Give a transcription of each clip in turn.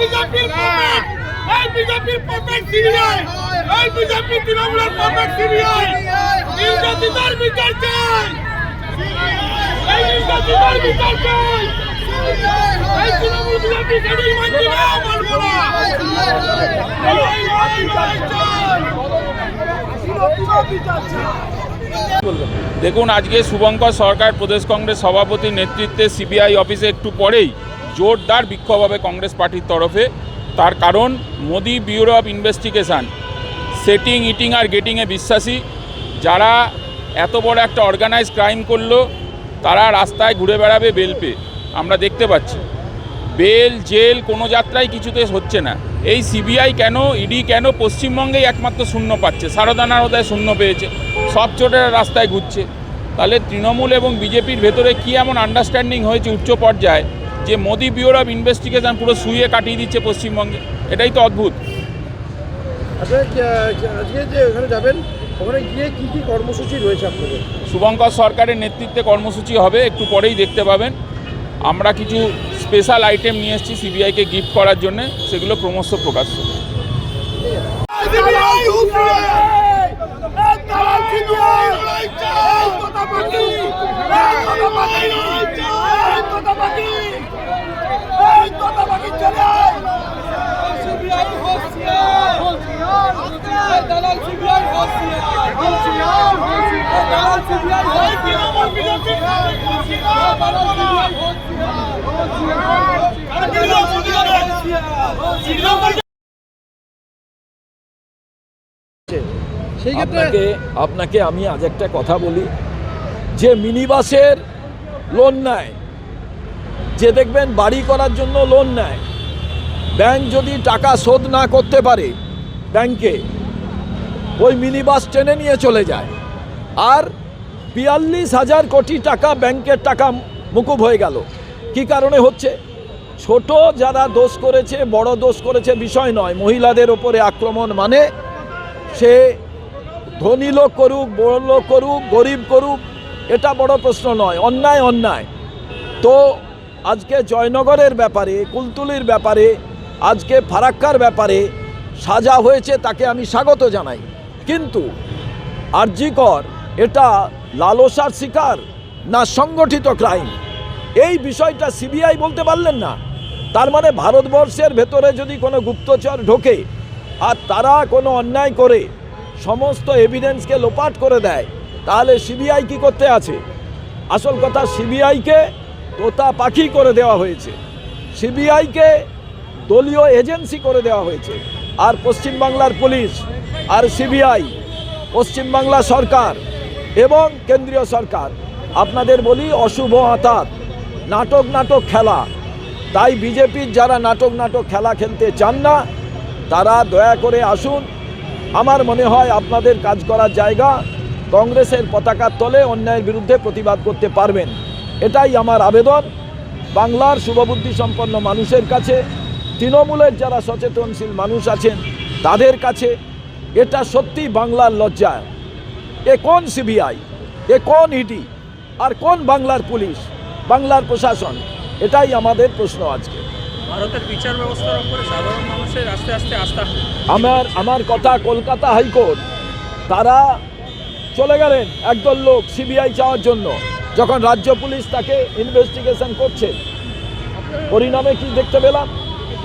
বিজেপির এই বিজেপির এই বিজেপি তৃণমূলের বিচার চাই! দেখুন, আজকে শুভঙ্কর সরকার প্রদেশ কংগ্রেস সভাপতির নেতৃত্বে সিবিআই অফিসে একটু পরেই জোরদার বিক্ষোভ হবে কংগ্রেস পার্টির তরফে। তার কারণ, Modi bureau of investigation setting eating আর গেটিংয়ে বিশ্বাসী। যারা এত বড় একটা অর্গানাইজ ক্রাইম করল, তারা রাস্তায় ঘুরে বেড়াবে বেল পেয়ে। আমরা দেখতে পাচ্ছি। বেল জেল কোনো যাত্রাই কিছুতে হচ্ছে না। এই সিবিআই কেন ইডি কেন পশ্চিমবঙ্গেই একমাত্র শূন্য পাচ্ছে? সারদানার ওদায় শূন্য পেয়েছে। সব চোটেরা রাস্তায় ঘুরছে। তাহলে তৃণমূল এবং বিজেপির ভেতরে কি এমন আন্ডারস্ট্যান্ডিং হয়েছে উচ্চ পর্যায়ে? যে মোদি ব্যুরো অফ ইনভেস্টিগেশন পুরো শুয়ে কাটিয়ে দিচ্ছে পশ্চিমবঙ্গে। এটাই তো অদ্ভুত। আপনারা আজকে যে ওখানে যাবেন ওখানে গিয়ে কি কি কর্মসূচি রয়েছে আপনাদের? শুভঙ্কর সরকারের নেতৃত্বে কর্মসূচি হবে একটু পরেই দেখতে পাবেন। আমরা কিছু স্পেশাল আইটেম নিয়ে এসেছি সিবিআইকে গিফট করার জন্য সেগুলো ক্রমশ প্রকাশ্য সিবিআই হুঁশিয়ার এই দালাল সিবিআই লড়াই চাই কথা বাকি এই কথা বাকি লড়াই চাই এই কথা বাকি এই কথা বাকি চলে সিবিআই হুঁশিয়ার হুঁশিয়ার এই দালাল সিবিআই হুঁশিয়ার হুঁশিয়ার হুঁশিয়ার দালাল সিবিআই হুঁশিয়ার তৃণমূল বিজেপি হুঁশিয়ার দালাল সিবিআই হুঁশিয়ার হুঁশিয়ার সেই ক্ষেত্রে আপনাকে আপনাকে আমি আজ একটা কথা বলি। যে মিনি বাসের লোন নেয়, যে দেখবেন বাড়ি করার জন্য লোন নেয় ব্যাংক যদি টাকা শোধ না করতে পারে ব্যাংকে ওই মিনি বাস টেনে নিয়ে চলে যায়। আর বিয়াল্লিশ হাজার কোটি টাকা ব্যাংকের টাকা মুকুব হয়ে গেল। কি কারণে হচ্ছে? ছোট যারা দোষ করেছে, বড় দোষ করেছে বিষয় নয়। মহিলাদের ওপরে আক্রমণ মানে সে ধনী লোক করুক, বড় লোক করুক, গরিব করুক, এটা বড় প্রশ্ন নয়। অন্যায় অন্যায়। তো আজকে জয়নগরের ব্যাপারে, কুলতুলির ব্যাপারে, আজকে ফারাক্কার ব্যাপারে সাজা হয়েছে তাকে আমি স্বাগত জানাই। কিন্তু আরজিকর, এটা লালসার শিকার না সংগঠিত ক্রাইম এই বিষয়টা সিবিআই বলতে পারলেন না। তার মানে ভারতবর্ষের ভেতরে যদি কোনো গুপ্তচর ঢোকে আর তারা কোনো অন্যায় করে, সমস্ত এভিডেন্সকে লোপাট করে দেয়, তাহলে সিবিআই কি করতে আছে? আসল কথা সিবিআইকে তোতা পাখি করে দেওয়া হয়েছে। সিবিআইকে দলীয় এজেন্সি করে দেওয়া হয়েছে। আর পশ্চিমবাংলার পুলিশ আর সিবিআই, পশ্চিমবাংলা সরকার এবং কেন্দ্রীয় সরকার। আপনাদের বলি অশুভ আতাত, নাটক নাটক খেলা। তাই বিজেপির যারা নাটক নাটক খেলা খেলতে চান না, তারা দয়া করে আসুন। আমার মনে হয় আপনাদের কাজ করার জায়গা, কংগ্রেসের পতাকার তলে অন্যায়ের বিরুদ্ধে প্রতিবাদ করতে পারবেন। এটাই আমার আবেদন। বাংলার শুভবুদ্ধি সম্পন্ন মানুষের কাছে, তৃণমূলের যারা সচেতনশীল মানুষ আছেন, তাদের কাছে এটা সত্যি বাংলার লজ্জা। এ কোন সিবিআই? এ কোন ইডি? আর কোন বাংলার পুলিশ? বাংলার প্রশাসন? এটাই আমাদের প্রশ্ন আজকে। ভারতের বিচার ব্যবস্থার উপরে সাধারণ মানুষের আস্তে আস্তে আস্থা। আমার আমার কথা কলকাতা হাইকোর্ট। তারা চলে গেলেন একদল লোক সিবিআই চাওয়ার জন্য। যখন রাজ্য পুলিশ তাকে ইনভেস্টিগেশন করছে। পরিণামে কি দেখতে পেলাম?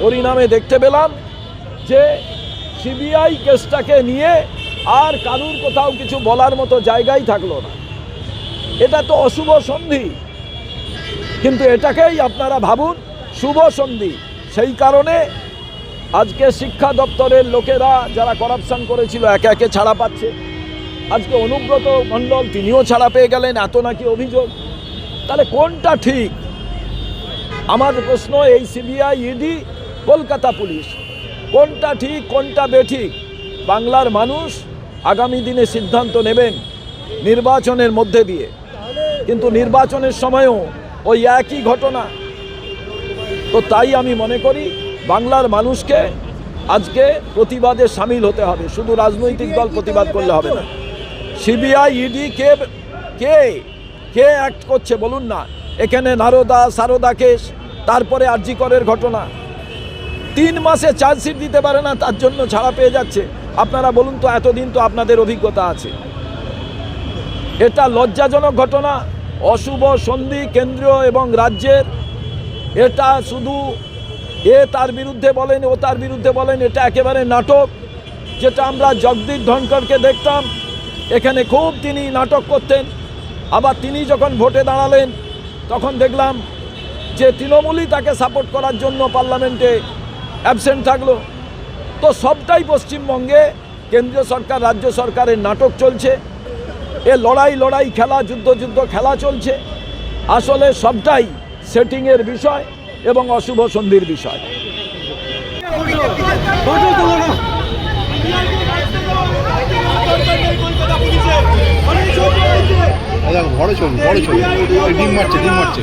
পরিণামে দেখতে পেলাম যে সিবিআই কেসটাকে নিয়ে আর কারুর কোথাও কিছু বলার মতো জায়গাই থাকল না। এটা তো অশুভ সন্ধি। কিন্তু এটাকেই আপনারা ভাবুন, শুভ সন্ধি। সেই কারণে আজকে শিক্ষা দপ্তরের লোকেরা যারা করাপশন করেছিল, একে একে ছাড়া পাচ্ছে। আজকে অনুব্রত মণ্ডল, তিনিও ছাড়া পেয়ে গেলেন, এত নাকি অভিযোগ। তাহলে কোনটা ঠিক? আমার প্রশ্ন, এই সিবিআই ইডি, কলকাতা পুলিশ। কোনটা ঠিক, কোনটা বেঠিক? বাংলার মানুষ আগামী দিনে সিদ্ধান্ত নেবেন নির্বাচনের মধ্যে দিয়ে। কিন্তু নির্বাচনের সময়ও ওই একই ঘটনা। তো তাই আমি মনে করি বাংলার মানুষকে আজকে প্রতিবাদে সামিল হতে হবে। শুধু রাজনৈতিক দল প্রতিবাদ করলে হবে না। সিবিআই, ইডি, কে কে কে অ্যাক্ট করছে বলুন না। এখানে নারদা, সারদা কেস তারপরে আরজিকরের ঘটনা। তিন মাসে চার্জশিট দিতে পারে না, তার জন্য ছাড়া পেয়ে যাচ্ছে। আপনারা বলুন তো, এতদিন তো আপনাদের অভিজ্ঞতা আছে। এটা লজ্জাজনক ঘটনা, অশুভ সন্ধি কেন্দ্রীয় এবং রাজ্যের। এটা শুধু এ তার বিরুদ্ধে বলেন, ও তার বিরুদ্ধে বলেন, এটা একেবারে নাটক, যেটা আমরা জগদীপ ধনকরকে দেখতাম। এখানে খুব তিনি নাটক করতেন, আবার তিনি যখন ভোটে দাঁড়ালেন, তখন দেখলাম যে তৃণমূলই তাকে সাপোর্ট করার জন্য পার্লামেন্টে অ্যাবসেন্ট থাকল। তো সবটাই পশ্চিমবঙ্গে কেন্দ্রীয় সরকার, রাজ্য সরকারের নাটক চলছে। এ লড়াই লড়াই, খেলা, যুদ্ধ যুদ্ধ, খেলা চলছে। আসলে সবটাই সেটিংয়ের বিষয় এবং অশুভ সন্ধির বিষয়। ছবি ছবি ডিম মারছে ডিম মারছে।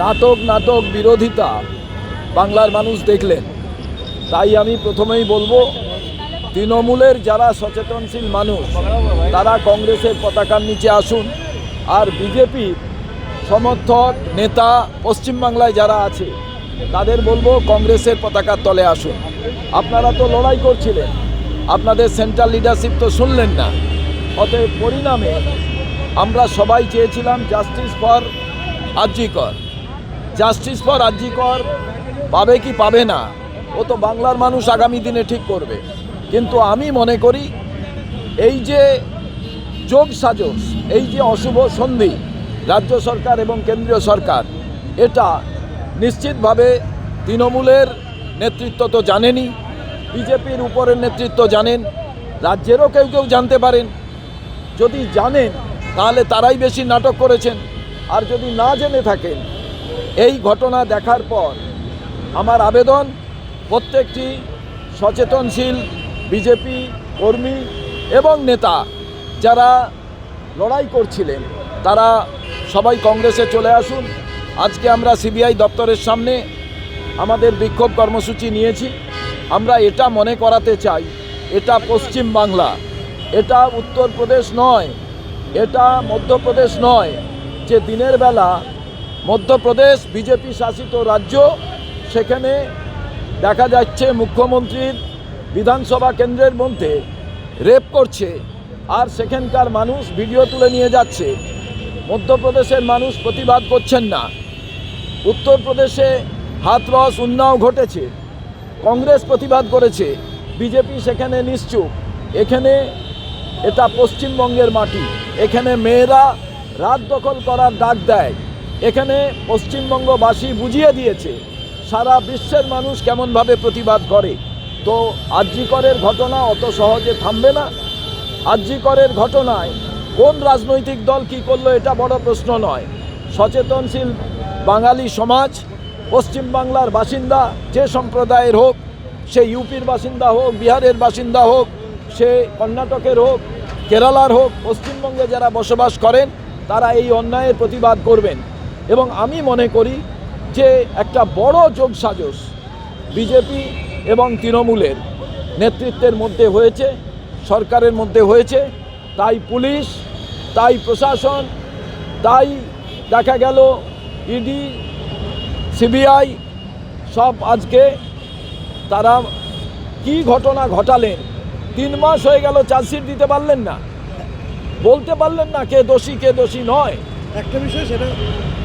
নাটক নাটক বিরোধিতা। বাংলার মানুষ দেখলেন। তাই আমি প্রথমেই বলব, তৃণমূলের যারা সচেতনশীল মানুষ, তারা কংগ্রেসের পতাকার নিচে আসুন। আর বিজেপির সমর্থক, নেতা, পশ্চিমবাংলায় যারা আছে, তাদের বলব কংগ্রেসের পতাকার তলে আসুন। আপনারা তো লড়াই করছিলেন। আপনাদের সেন্ট্রাল লিডারশিপ তো শুনলেন না। অতএব পরিণামে আমরা সবাই চেয়েছিলাম, justice for RG Kar. Justice for RG Kar পাবে কি পাবে না, ও তো বাংলার মানুষ আগামী দিনে ঠিক করবে। কিন্তু আমি মনে করি, এই যে যোগ সাজস, এই যে অশুভ সন্ধি রাজ্য সরকার এবং কেন্দ্রীয় সরকার, এটা নিশ্চিতভাবে তৃণমূলের নেতৃত্ব তো জানেনই বিজেপির উপরের নেতৃত্ব জানেন, রাজ্যেরও কেউ কেউ জানতে পারেন। যদি জানেন, তাহলে তারাই বেশি নাটক করেছেন। আর যদি না জেনে থাকেন এই ঘটনা দেখার পর আমার আবেদন, প্রত্যেকটি সচেতনশীল বিজেপি কর্মী এবং নেতা যারা লড়াই করছিলেন, তারা সবাই কংগ্রেসে চলে আসুন। আজকে আমরা সিবিআই দপ্তরের সামনে আমাদের বিক্ষোভ কর্মসূচি নিয়েছি। আমরা এটা মনে করাতে চাই, এটা পশ্চিম বাংলা, এটা উত্তরপ্রদেশ নয়, এটা মধ্যপ্রদেশ নয় যে দিনের বেলা মধ্যপ্রদেশ, বিজেপি শাসিত রাজ্য, সেখানে দেখা যাচ্ছে মুখ্যমন্ত্রীর বিধানসভা কেন্দ্রের মধ্যে রেপ করছে। আর সেখানকার মানুষ ভিডিও তুলে নিয়ে যাচ্ছে। মধ্যপ্রদেশের মানুষ প্রতিবাদ করছেন না। উত্তরপ্রদেশে হাতরস উন্নাও ঘটেছে। কংগ্রেস প্রতিবাদ করেছে। বিজেপি সেখানে নিশ্চুপ। এখানে এটা পশ্চিমবঙ্গের মাটি। এখানে মেয়েরা রাত দখল করার ডাক দেয়। এখানে পশ্চিমবঙ্গবাসী বুঝিয়ে দিয়েছে, সারা বিশ্বের মানুষ কেমনভাবে প্রতিবাদ করে। তো আর্যিকরের ঘটনা অত সহজে থামবে না। আর্যিকরের ঘটনায় কোন রাজনৈতিক দল কি করল এটা বড় প্রশ্ন নয়। সচেতনশীল বাঙালি সমাজ, পশ্চিমবাংলার বাসিন্দা যে সম্প্রদায়ের হোক, সে ইউপির বাসিন্দা হোক, বিহারের বাসিন্দা হোক, সে কর্ণাটকের হোক, কেরালার হোক, পশ্চিমবঙ্গে যারা বসবাস করেন, তারা এই অন্যায়ের প্রতিবাদ করবেন। এবং আমি মনে করি যে একটা বড় যোগ সাজস বিজেপি এবং তৃণমূলের নেতৃত্বের মধ্যে হয়েছে, সরকারের মধ্যে হয়েছে। তাই পুলিশ, তাই প্রশাসন, তাই দেখা গেল ইডি, সিবিআই সব আজকে তারা কি ঘটনা ঘটালেন, তিন মাস হয়ে গেল চার্জশিট দিতে পারলেন না। বলতে পারলেন না কে দোষী কে দোষী নয়। একটা বিষয় সেটা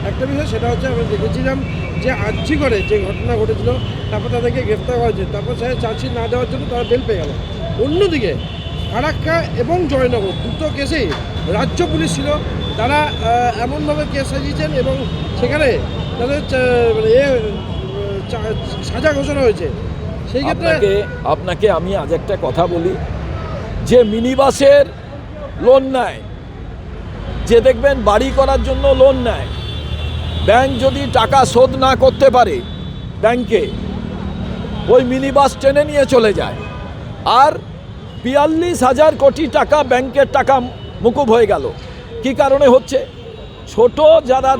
একটা বিষয় সেটা হচ্ছে আমরা দেখেছিলাম যে আর্জি করে যে ঘটনা ঘটেছিল তারপর তাদেরকে গ্রেফতার করা হয়েছে তারপর সে চার্জশিট না দেওয়ার জন্য তারা বেল পেয়ে গেল। অন্যদিকে ফারাক্কা এবং জয়নগর দুটো কেসেই রাজ্য পুলিশ ছিল তারা এমনভাবে কেস সাজিয়েছেন এবং সেখানে তাদের মানে এ, সাজা ঘোষণা হয়েছে। সেই ক্ষেত্রে আপনাকে আমি আজ একটা কথা বলি যে মিনিবাসের লোন নেয় যে দেখবেন বাড়ি করার জন্য লোন নেয় ব্যাংক যদি টাকা শোধ না করতে পারে, ব্যাংকে ওই মিনি বাস টেনে নিয়ে চলে যায়। আর বিয়াল্লিশ হাজার কোটি টাকা ব্যাংকের টাকা মুকুব হয়ে গেল। কি কারণে হচ্ছে? ছোট যারা